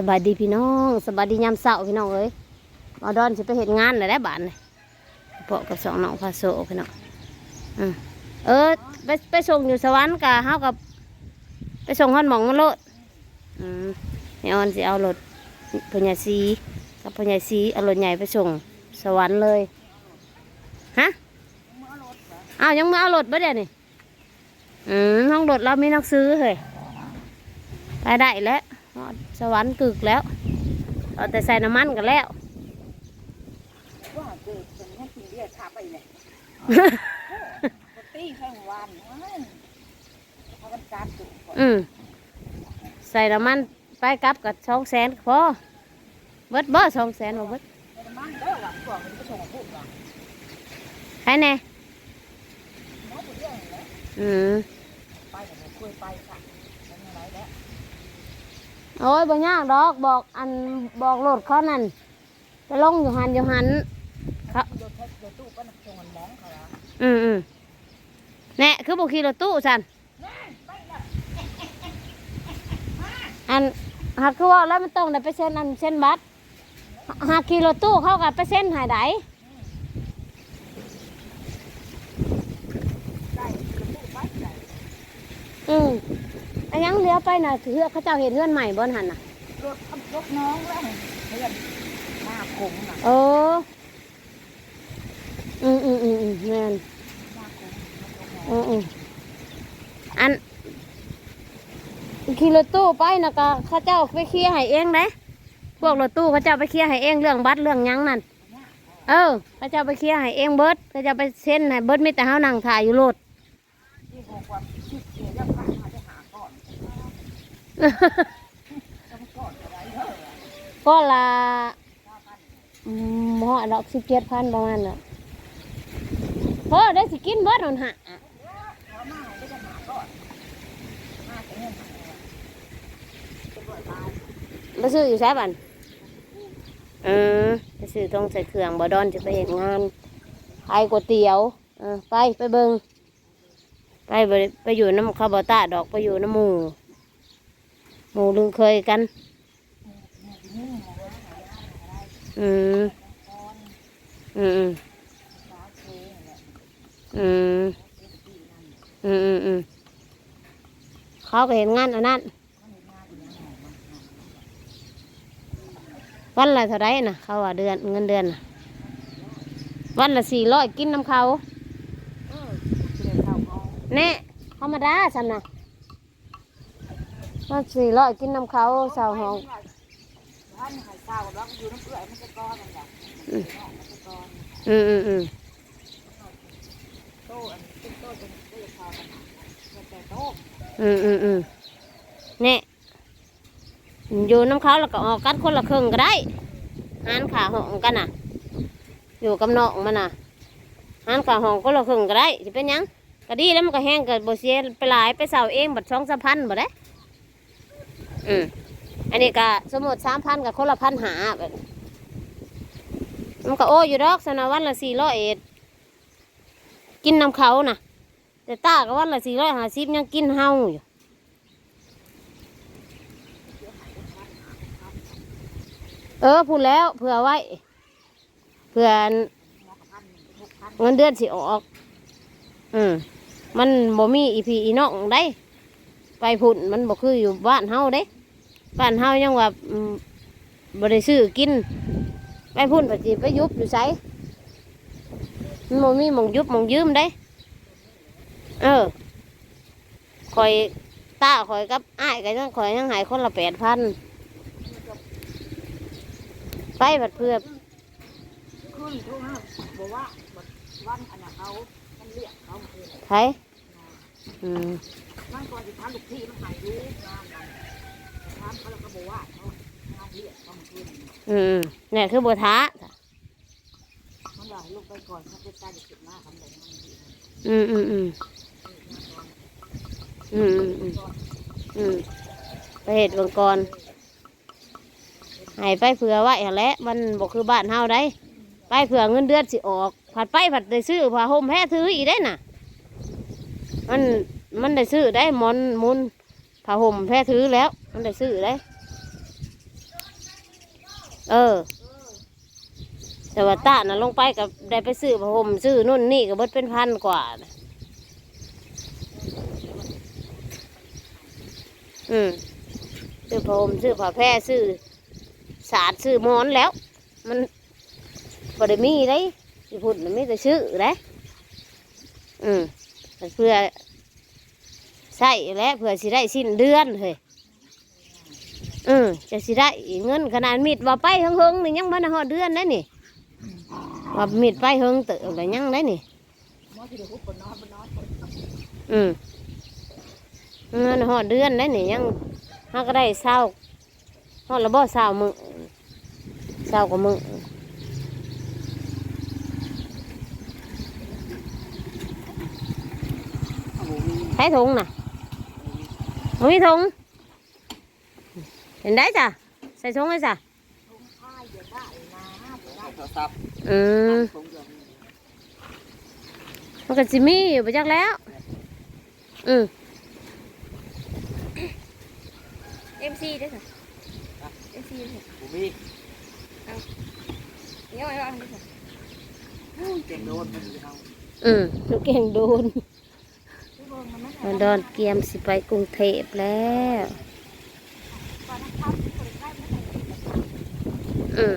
สบายดีพี่น้องสบายดียามเช้าพี่น้องเอ้ยมาดอนสิไปเห็นงานเลยได้บ้านเลยพาะกับสองน้องพาโซพี่น้องเออไปไปส่งอยู่สวรรค์กะเฮากับ ไปส่งฮอนหมองมันโลดอืมแม่ออนสิเอารถพญาซีกับพญาซีเอารถใหญ่ไปส่งสวรรค์เลยฮะเอายังมาเอารถบ่เดี๋ยวนี่อืมห้องรถเรามีนักซื้อเฮ้ยไปได้แล้ว อดสวรรค์กึกแล้วเอาแต่ใส่น้ำมันกันแล้วว่าเกิดเป็นให้กินเบียร์ขาไปเลยปตีแค่วันเขากันการตุกอืมใส่น้ำมันไปกลับกับสองแสนพอเบิดบ่สองแสนบ่เบิดมันเด้อหลังก่อนมันก็ส่งพูดว่าใครแน่น้องผู้เรื่องแล้วอืมไปแต่ไม่คุยไปค่ะมันอะไรแล้ว โอ้ยบ่ยากดอกบอกอันบอกโหลดเขานั่นไปลงอยู่หันอยู่หันค่โยนตู้ก็นักส่งมันแรงเขาละอืมอืมแน่คือบุขี่รถตู้สันอันหากคือว่าแล้วมันต้องได้ไปเซ็นอันเซ็นบัตรหากขี่รถตู้เข้ากับไปเซ็นหายไดได้ตู้ไปได้อืมอัน ยังเลี้ยวไปน่ะเฮือเขาเจ้าเห็นเฮือนใหม่บนหันน่ะรถรถน้องแล้วเพื่อนหน้าคงน่ะโอ้อืมอืมอืมอืมแม่นหน้าคงอืมอืมอันขี่รถตู้ไปนะก็เขาเจ้าไปเคลียร์ให้เองนะพวกรถตู้เขาเจ้าไปเคลียร์ให้เองเรื่องบัตรเรื่องหยังนั่นเออเขาเจ้าไปเคลียร์ให้เองเบิดเขาเจ้าไปเซ็นให้เบิดมีแต่เฮานั่งถ่ายอยู่รถ ที่บอกว่าคิดเสียยังผ่านมาจะหาก่อนต้อง ก็ละหมอดอกสิบเจ็ดพันประมาณน่ะพอได้สิกินเบิดหนหะเขามาได้จะหาก่อนมาแต่เงินหะไปซื้ออยู่ใช่บันเออไปซื้อต้องใส่เครื่องบอดอนจะไปเห็นงานขายก๋วยเตี๋ยวเออไปไปเบิงไปไปอยู่น้ำข้าวบอต้าดอกไปอยู่น้ำมู หมูลืงเคยกันอืมอืมอืม อืม อืม อืม อืม เขาก็เห็นงานอันนั้น วันละเท่าไรนะเขาว่าเดือนเงินเดือนน่ะวันละสี่ร้อยกินน้ำเขาเออเดี๋ยวเขาเอาแน่ธรรมดาฉันนะ วันสี่ร้อยกินน้ำเขาเสาหองท่านหายเศร้าแล้วอยู่น้ำเปื่อยมันจะก้อนมันแบบมันจะก้อนอืมอืมอืมโตอันเป็นโต้เป็นโต้ชาวกันแต่โตอืมอืมอืมแน่อยู่น้ำเขาแล้วก็ออกกันคนละครึ่งก็ได้หานขาห้องกันน่ะ อยู่กับน้องมันน่ะหานขาห้องคนละครึ่งก็ได้จะเป็นยังก็ดีแล้วมันก็แห้งเก็บ่เสียไปหลายไปเสาเองบัดสองสามพันบ่ได้ อืมอันนี้ก็สมมติสามพันกับคนละพันหาแบบมันก็โอ้อยู่ดอกสนะวันละสี่ร้อยเอ็ดกินน้ำเขาน่ะแต่ตาก็วันละสี่ร้อยห้าสิบยังกินเฮาอยู่เออพูดแล้วเผื่อไว้เผื่อเงินเดือนสิออก อืมมันบ่มีอีพีอีน้องได้ ไปพุ่นมันบ่คืออยู่บ้านเฮาเด้ บ้านเฮายังว่าบ่ได้ซื้อกิน ไปพุ่นปจีไปยุบอยู่ไสมันบ่มีหมองยุบหมองยืมได้ เออคอยตาคอยกับอ้ายก็ยังคอยยังหายคนละแปดพันไปบัดเพื่อขึ้นทุกนะบอกว่าวันอันนั้นเขามันเรียกเขาคือไผอืมวันก่อนที่ทานลูกพี่มันหายรู้ อืมเนี่ยคือบท้าท้าอืมอืมอืมอืมอืมอืมอืมไปเหตุบังกรให้ไปเผื่อไว้หั่นแหละมันบอกคือบ้านเฮาได้ไปเผื่อเงินเดือนสิออก ผัดไปผัดได้ซื้อผ้าห่มแพ้ถืออีกได้น่ะ มันมันได้ซื้อได้มอนมุน ผ้าห่มแพ้ถือแล้ว มันได้ซื้อได้เออ แต่ว่าตาน่ะลงไปกับได้ไปซื้อผ้าห่มซื้อนู่นนี่ก็เบิดเป็นพันกว่านะอืมซื้อผ้าห่มซื้อผ้าแพร่ซื้อสาดซื้อมอนแล้ว มันบ่ได้มีได้ญี่ปุ่นมันไมีแต่ซื้อได้อืมเพื่อ ใส่และเพื่อสิได้สิ้นเดือนเฮ้ยอืมจะสิได้เงินขนาดมิดว่าไปเฮิงนี่ยังบ่ได้ฮอดเดือนได้นี่ว่ามิดไปเฮงเติบแล้วยังได้นี่หมอที่เดี๋ยวหุบปนนอนปนนอนอืมเงินหอดเดือนได้นี่ยังเฮาก็ได้เศร้าหอดระบ่เศร้ามึงเศร้ากว่ามึงใช้ถุงน่ะ มีถุงเห็นได้จ้ะใส่ถุงไว้จ้ะผ้าเดี๋ยวได้นะได้โทรศัพท์อืมผมเดี๋ยวนี้มันก็สิมีอยู่ไปจักแล้ว อืมเอ็มซีด้วยค่ะเอ็มซีด้วยค่ะผมมีเดี๋ยวไอ้ว่าด้วยค่ะเก่งโดนมันจะเอาอืมลูกเก่งโดนที่เบิ่ง มันไม่มาดอนเกียมสิไปกรุงเทพแล้วอืม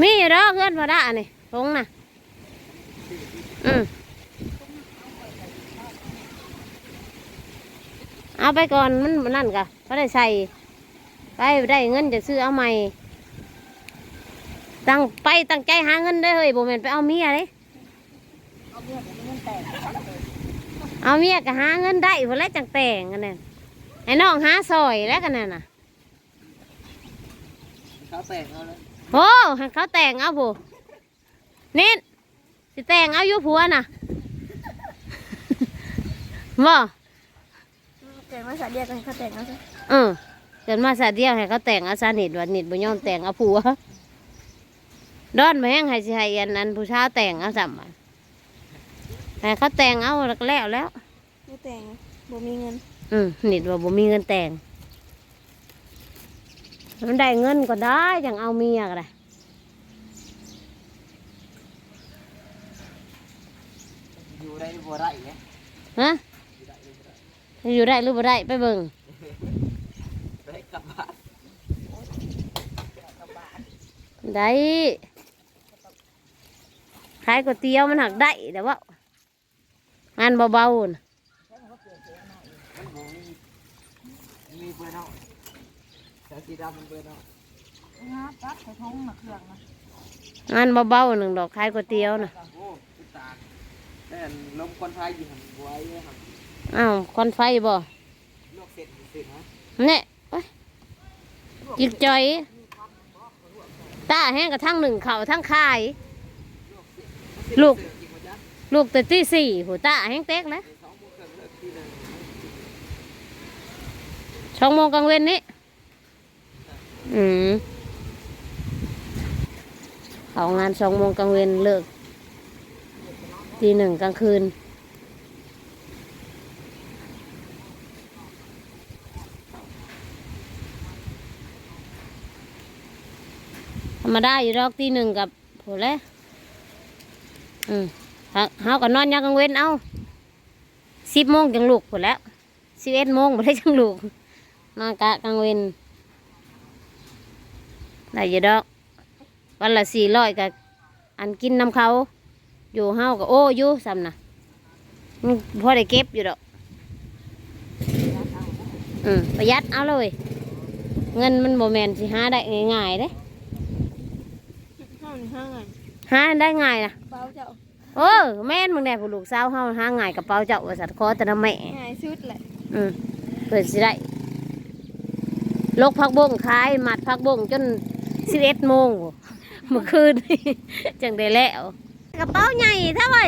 มีอยู่ดอเพื่อนพอได้นี่ทงน่ะอืมเอาไปก่อนมันมันนั่นกะก็ได้ใส่ ไปได้เงินจะซื้อเอาใหม่ตั้งไปตั้งใจหาเงินได้อเฮ้ยโบแมนไปเอาเมียเลยเอาเรื่องของเงินแต่งเอาเมียก็หาเงินได้พอแล้วจังแต่งกันนั่นไอ้น้องหาซอยแล้วกันนั่นน่ะเขาแต่งเอาเลยโอ้ให้เขาแต่งเอาผู้นิดสิแต่งเอาอยู่ผัวน่ะบ่เกิดมาสาเดียวกันเขาแต่งแล้วใช่เออ เกิดมาสาเดียวให้เขาแต่งเอาซานิดว่านิดบ่ยอมแต่งเอาผัวดอนมาแห้งให้สิให้อันนั้นผู้ชายแต่งเอาซ้ำอะให้เขาแต่งเอาแล้วก็แล้วแล้วไม่แต่งบ่มีเงิน อืมนิดว่าบ่มีเงินแต่งมันได้เงินก็ได้จังเอาเมียก็ได้อยู่ได้บัวไรเนี่ยฮะอยู่ได้หรือบ่ได้ไปเบิ่ง ได้กลับบ้าน ได้ขายก๋วยเตี๋ยวมันหักได้แต่ว่างานเบาๆน่ะมันบ่มีมีเบอร์เนาะแต่สีดำมันเบอร์เนาะงาตัดใส่ทงมาเครื่องนะงานเบาๆหนึ่งดอกขายก๋วยเตี๋ยวน่ะโอ้ติดตาแต่ลมควันไฟอยู่หันไว้เลยครับอ้าวควันไฟบ่ลวกเสร็จเสร็จฮะเนี่ยไปจิกจอย ตาแห้งกับทั้งหนึ่งเข่าทั้งคาย ลูก ลูกแต่ที่สี่หัวตาแห้งเต็กแล้วเดี๋ยวสองโมงกลยช่องโมงกลางเว้นนี้ อืมเขางานสองโมงกลางเว้นเลิกตีหนึ่งกลางคืน ธรรมดาอยู่ดอกตีหนึ่งกับโหแล้วอืมเฮาก็นอนยามกลางเว้นเอาสิบโมงจังลุกโหแล้วสิบเอ็ดโมงบ่ได้จังลุกนอนกะกลางเว้นได้อยู่ดอก วันละสี่ร้อยกับอันกินน้ำเขาอยู่เฮาก็โอ้อยู่ซ้ำนะมันพอได้เก็บอยู่ดอกอืมประหยัดเอาเลย เงินมันบ่แมนสิหาได้ง่ายๆเด้ ห้าหนึ่งห้าไงหาได้ง่ายนะเปล่าเจ้าเออแม่นมึงแน่ผู้ลูกสาวเฮาหาง่ายกระเป๋าเจ้าว่าสัตว์คอแต่ละแม่ง่ายสุดแหละอืมเกิดสิได้ลกพักบงขายมัดพักบงจนสิบเอ็ดโมงเมื่อคืนจังได้แล้วกระเป๋าใหญ่เท่าไหร่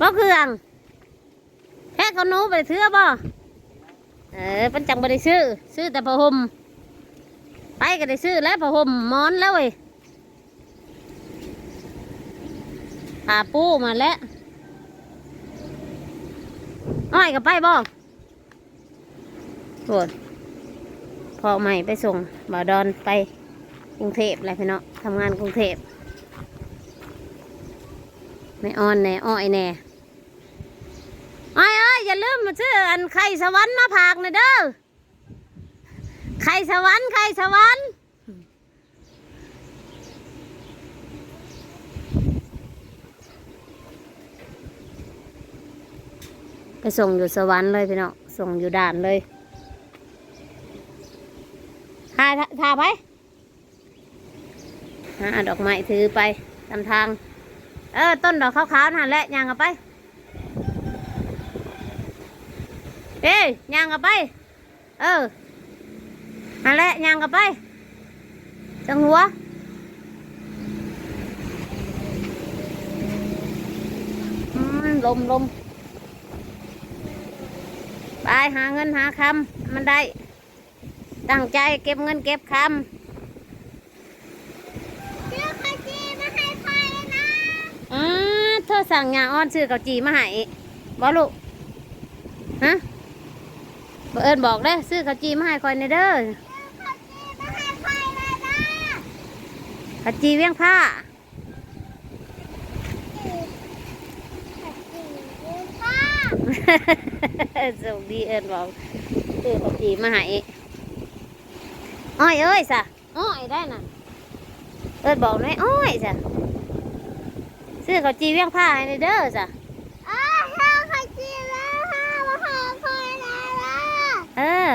บ่เครื่องแค่เขาหนูไปเถื่อบ่เออเป็นจังบ่ได้ซื้อ ซื้อแต่ผ้าห่มไปก็ได้ซื้อแล้วผ้าห่มหมอนแล้วเว้ย ผ้าปูมาแล้วอ้อยกับไปบ่โหดพอใหม่ไปส่งบ่าวดอนไปกรุงเทพอะไรพี่เนาะทำงานกรุงเทพไม่อ่อนแน่อ้อยแน่อ้อยเอ้ยอย่าลืมมาซื้ออันไข่สวรรค์มาผากหน่อยเด้อไข่สวรรค์ไข่สวรรค์ ส่งอยู่สวรรค์เลยพี่เนาะส่งอยู่ด่านเลยทาทาไปหาดอกไม้ถือไปตามทาง เออ ต้นดอกขาวๆนั่นแหละย่างเอาไปเอ้ยย่างเอาไป เออนั่นแหละย่างเอาไปจังหัวลมลม ไปหาเงินหาคำมันได้ ตั้งใจเก็บเงินเก็บคำเลือกขจีมาให้พ่อเลยนะอ่าเธอสั่งยาอ้อนซื้อเกาจีมาให้บอลูกฮะบเอิญบอกได้อซื้อเกาจีมาให้คอยในเด้อเลือกขจีมาให้พ่อเลยนะเกาจีเวียงผ้า ขจีเลือกพ่อ ส่งดีเอิญบอกซื้อเกาจีมาให้อ้อยเอ้ยสะอ้อยได้น่ะ เอิญบอกเลยอ้อยสะซื้อเกาจีเวียงผ้าให้ในเด้อสะอ้าวเลือกขจีแล้วค่ะมาหาพ่อเลยนะเออ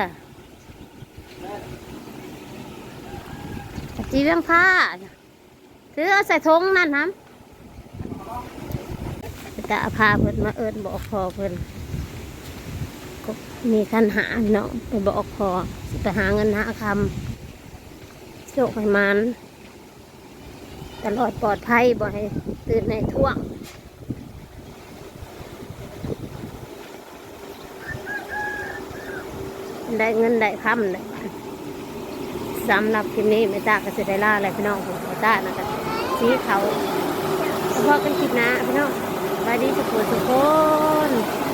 เกาจีเวียงผ้าซื้อเอาใส่ทงนั่นครับ จะพาเพิ่นมาเอิญบอกพอเพิ่นก็มีคันหาพี่น้องไปบอกพอไปหาเงินหาคำโชคให้มันตลอดปลอดภัยบ่ให้ตื่นในท่วงได้เงินได้คำได้สำหรับคลิปนี้ไม่ตาก็จะได้ล่าอะไรพี่น้องผมไม่ตานะครับสีเขาเฉพาะกันคลิปนะพี่น้อง สวัสดีทุกคนทุกคน